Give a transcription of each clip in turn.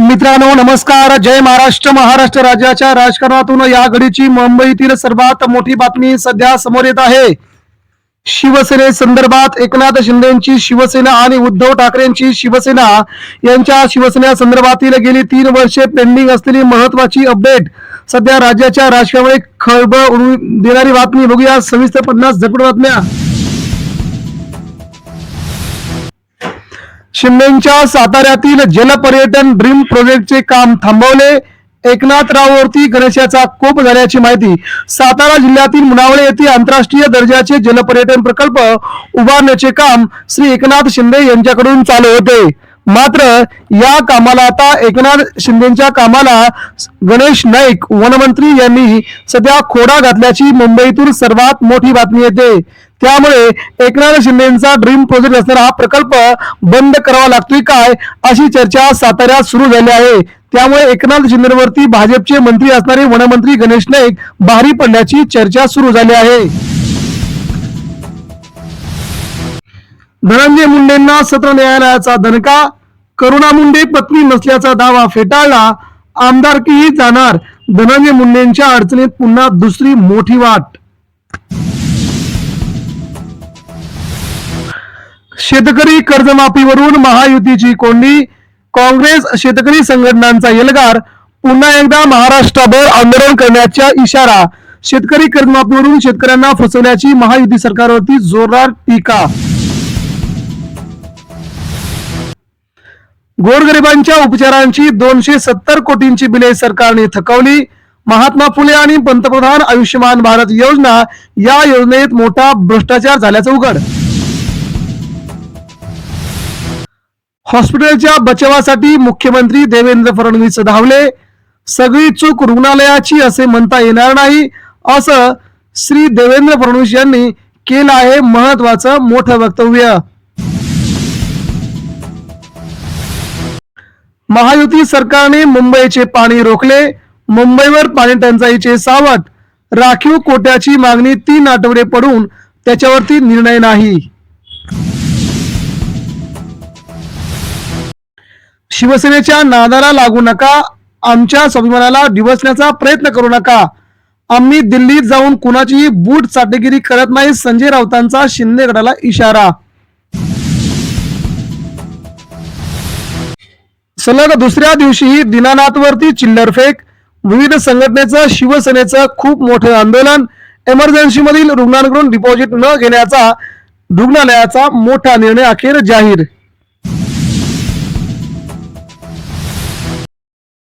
मित्रांनो नमस्कार. जय महाराष्ट्र महाराष्ट्र राज्याच्या राजकारणातून या घडीची मुंबईतील सर्वात मोठी बातमी सध्या समोर येत आहे. शिवसेने संदर्भात एकनाथ शिंदेची शिवसेना आणि उद्धव ठाकरेंची शिवसेना यांच्या शिवसेना संदर्भातील गेली तीन वर्षे पेंडिंग असलेली महत्वाची अपडेट सध्या राज्याच्या राजकारणामध्ये खळबळ उडून देणारी बातमी बघूया. सविस्तर पन्नास झटपट बातम्या. शिंदेच्या साताऱ्यातील जलपर्यटन ड्रीम प्रोजेक्टचे काम थांबवले. एकनाथराववरती गणेशाचा कोप झाल्याची माहिती सातारा जिल्ह्यातील मुनावळे येथे आंतरराष्ट्रीय दर्जाचे जलपर्यटन प्रकल्प उभारण्याचे काम श्री एकनाथ शिंदे यांच्याकडून चालू होते. मात्र या कामाला आता एकनाथ शिंदेच्या कामाला गणेश नाईक वनमंत्री यांनी सध्या खोडा घातल्याची मुंबईतून सर्वात मोठी बातमी येते. त्यामुळे एकनाथ शिंदेचा ड्रीम प्रोजेक्ट असणारा हा प्रकल्प बंद करावा लागतोय काय अशी चर्चा साताऱ्यात सुरू झाली आहे. त्यामुळे एकनाथ शिंदेवरती भाजपचे मंत्री असणारे वनमंत्री गणेश नाईक भारी पडल्याची चर्चा सुरू झाली आहे. धनंजय मुंडेंना सत्र न्यायालयाचा दणका करुणा मुंडे पत्नी नसल्याचा दावा फेटाळला आमदारकीही जाणार. धनंजय मुंडेंच्या अडचणीत पुन्हा दुसरी मोठी वाट. शेतकरी कर्जमाफीवरून महायुतीची कोंडी. काँग्रेस शेतकरी संघटनांचा एल्गार पुन्हा एकदा महाराष्ट्राभर आंदोलन करण्याचा इशारा. शेतकरी कर्जमाफीवरून शेतकऱ्यांना फसवल्याची महायुती सरकारवरती जोरदार टीका. गोरगरिबांच्या उपचारांची दोनशे सत्तर कोटींची बिले सरकारने थकवली. महात्मा फुले आणि पंतप्रधान आयुष्यमान भारत योजना या योजनेत मोठा भ्रष्टाचार झाल्याचं उघड. हॉस्पिटलच्या बचावासाठी मुख्यमंत्री देवेंद्र फडणवीस धावले. सगळी चूक रुग्णालयाची असे म्हणता येणार नाही असं श्री देवेंद्र फडणवीस यांनी केलं आहे महत्वाचं मोठं वक्तव्य. महायुती सरकारने मुंबईचे पाणी रोखले. मुंबईवर पाणी टंचाईचे सावट. राखीव कोट्याची मागणी तीन आठवडे पडून त्याच्यावरती निर्णय नाही. शिवसेनेच्या नादाला लागू नका. आमच्या स्वाभिमानाला डिवसण्याचा प्रयत्न करू नका. आम्ही दिल्लीत जाऊन कुणाचीही बूट चाटेगिरी करत नाही. संजय राऊतांचा शिंदे गटाला इशारा. सलग दुसऱ्या दिवशीही दिनानाथवरती चिल्लर फेक विविध संघटनेचं शिवसेनेचं खूप मोठं आंदोलन एमर्जन्सी मधील रुग्णांकडून डिपॉझिट न घेण्याचा रुग्णालयाचा मोठा निर्णय अखेर जाहीर.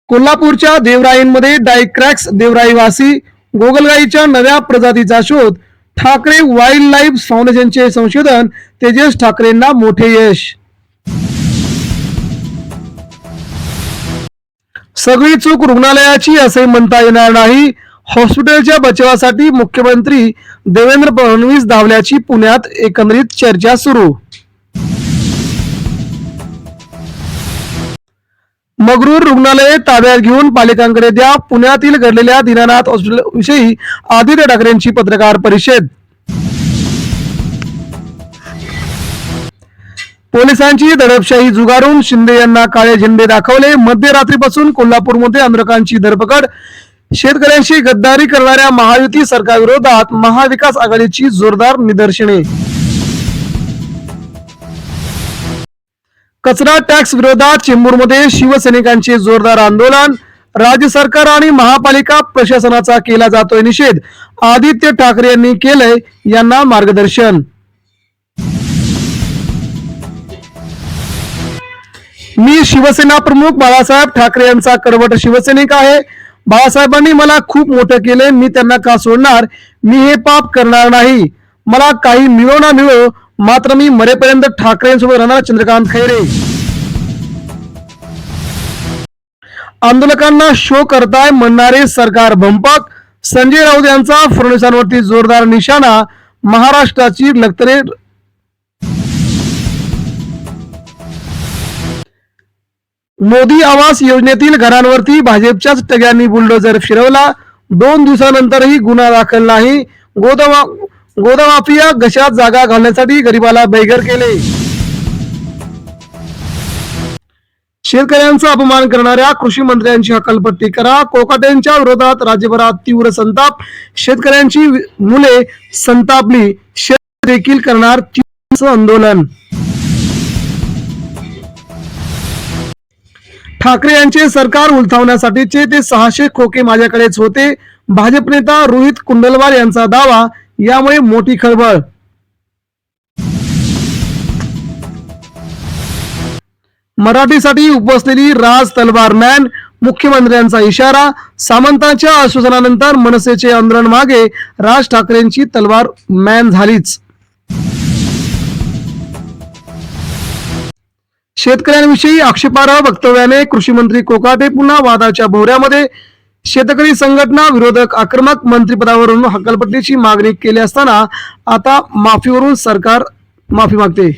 कोल्हापूरच्या देवराईंमध्ये डायक्रॅक्स देवराईवासी गोगलगाईच्या नव्या प्रजातीचा शोध ठाकरे वाईल्ड लाईफ फाउंडेशनचे संशोधन तेजस ठाकरेंना मोठे यश. सगळी चूक रुग्णालयाची असे म्हणता येणार नाही. हॉस्पिटलच्या बचावासाठी मुख्यमंत्री देवेंद्र फडणवीस धावल्याची पुण्यात एकंदरीत चर्चा सुरू. मगरूर रुग्णालय ताब्यात घेऊन पालिकांकडे द्या. पुण्यातील घडलेल्या दीनानाथ हॉस्पिटल विषयी आदित्य ठाकरेंची पत्रकार परिषद. पोलिसांची दडपशाही जुगारून शिंदे यांना काळे झेंडे दाखवले. मध्यरात्रीपासून कोल्हापूरमध्ये आंदोलकांची धरपकड. शेतकऱ्यांशी गद्दारी करणाऱ्या महायुती सरकारविरोधात महाविकास आघाडीची जोरदार निदर्शने. कचरा टॅक्स विरोधात चेंबूरमध्ये शिवसैनिकांचे जोरदार आंदोलन. राज्य सरकार आणि महापालिका प्रशासनाचा केला जातोय निषेध. आदित्य ठाकरे यांनी केलंय यांना मार्गदर्शन. मी शिवसेना प्रमुख बाळासाहेब ठाकरे यांचा कडवट शिवसैनिक आहे. बाळासाहेबांनी मला खूप मोठं केले मी त्यांना का सोडणार? मी हे पाप करणार नाही. मला काही मिळो ना मिळो मात्र मी मरेपर्यंत ठाकरेंसोबत राहणार चंद्रकांत खैरे. आंदोलकांना शो करताय म्हणणारे सरकार भंपक संजय राऊत यांचा फडणवीसांवरती जोरदार निशाणा महाराष्ट्राची लखतरे मोदी आवास योजनेतील घरांवरती भाजपच्याच टग्यांनी बुलडोजर फिरवला. दोन दिवसानंतरही गुन्हा दाखल नाही. गोदवा गोदामाफिया घशात जागा घालण्यासाठी गरिबाला बैगर केले. शेतकऱ्यांचा अपमान करणाऱ्या कृषी मंत्र्यांची हकालपट्टी करा. कोकाट्यांच्या विरोधात राज्यभरात तीव्र संताप. शेतकऱ्यांची मुले संतापली. शेत देखील करणार आंदोलन. ठाकरे यांचे सरकार उलथावण्यासाठीचे ते सहाशे खोके माझ्याकडेच होते. भाजप नेता रोहित कुंडलवार यांचा दावा यामुळे मोठी खळबळ. मराठीसाठी उपसलेली राज तलवार मॅन मुख्यमंत्र्यांचा इशारा सामंतांच्या आश्वासनानंतर मनसेचे आंदोलन मागे राज ठाकरेंची तलवार मॅन झालीच. शेतकऱ्यांविषयी आक्षेपार्ह वक्तव्याने कृषी मंत्री कोकाटे पुन्हा वादाच्या भोवऱ्यामध्ये शेतकरी संघटना विरोधक आक्रमक मंत्रिपदावरून हकालपट्टीची मागणी केली असताना आता माफीवरून सरकार माफी मागते.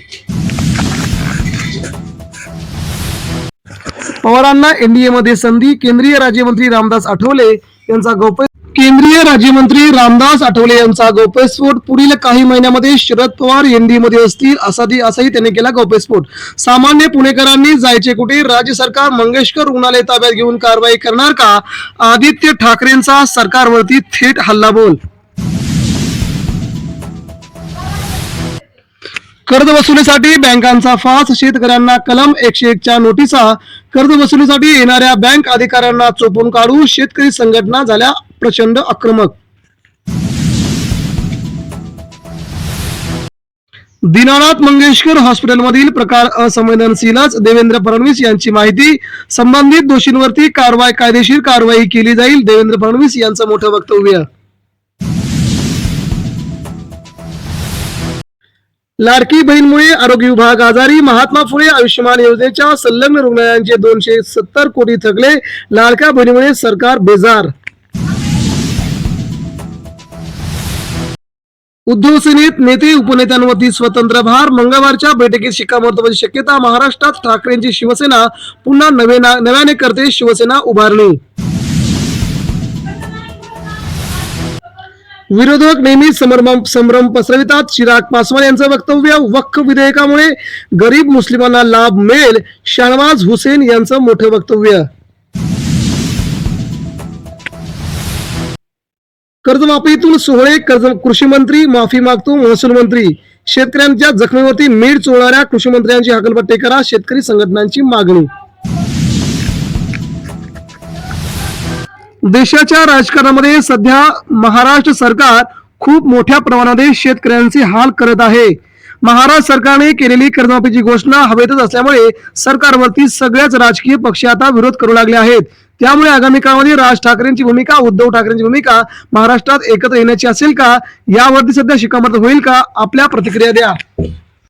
पवारांना एनडीए मध्ये संधी केंद्रीय राज्यमंत्री रामदास आठवले यांचा गौप्य केंद्रीय राज्यमंत्री रामदास आठवले यांचा गौप्यस्फोट पुढील काही महिन्यामध्ये शरद पवार एनडीए मध्ये असतील असा असाही त्यांनी केला गौप्यस्फोट. सामान्य पुणेकरांनी जायचे कुठे? राज्य सरकार मंगेशकर रुग्णालय ताब्यात घेऊन कारवाई करणार का? आदित्य ठाकरेंचा सरकारवरती थेट हल्लाबोल. कर्ज वसुलीसाठी बँकांचा फास शेतकऱ्यांना कलम एकशे एकच्या नोटिसा. कर्ज वसुलीसाठी येणाऱ्या बँक अधिकाऱ्यांना चोपून काढू शेतकरी संघटना झाल्या प्रचंड आक्रमक. दीनानाथ मंगेशकर हॉस्पिटलमधील प्रकार असंवेदनशीलच देवेंद्र फडणवीस यांची माहिती. संबंधित दोषींवरती कारवाई कायदेशीर कारवाई केली जाईल देवेंद्र फडणवीस यांचं मोठं वक्तव्य. लाडकी बहीणमुळे आरोग्य विभाग आजारी महात्मा फुले आयुष्यमान योजनेच्या संलग्न रुग्णालयांचे दोनशे सत्तर कोटी थकले. लाडक्या बहिणीमुळे सरकार बेजार. उद्धव सेनेत नेते उपनेत्यांवरती स्वतंत्र भार. मंगळवारच्या बैठकीत शिक्कामोर्तबाची शक्यता महाराष्ट्रात ठाकरेंची शिवसेना पुन्हा नवे नव्याने करते शिवसेना उभारणी. विरोधक नेहमी संभ्रम संभ्रम पसरवितात. चिराग पासवान यांचं वक्तव्य वक्फ विधेयकामुळे गरीब मुस्लिमांना लाभ मिळेल. शाहनवाज हुसेन यांचं मोठं वक्तव्य. कर्जमाफीतून सोहळे कर्ज कृषी मंत्री माफी मागतो महसूल मंत्री. शेतकऱ्यांच्या जखमीवरती मीठ चोळणाऱ्या कृषी मंत्र्यांची हकलपट्टी करा शेतकरी संघटनांची मागणी. देशाच्या राजकारणामध्ये सध्या महाराष्ट्र सरकार खूप मोठ्या प्रमाणामध्ये शेतकऱ्यांचे हाल करत आहे. महाराष्ट्र सरकारने केलेली कर्जमाफीची घोषणा हवेतच असल्यामुळे सरकारवरती सगळ्याच राजकीय पक्ष आता विरोध करू लागले आहेत. त्यामुळे आगामी काळामध्ये राज ठाकरेंची भूमिका उद्धव ठाकरेंची भूमिका महाराष्ट्रात एकत्र येण्याची असेल का? यावरती सध्या शिकामत होईल का? आपल्या प्रतिक्रिया द्या.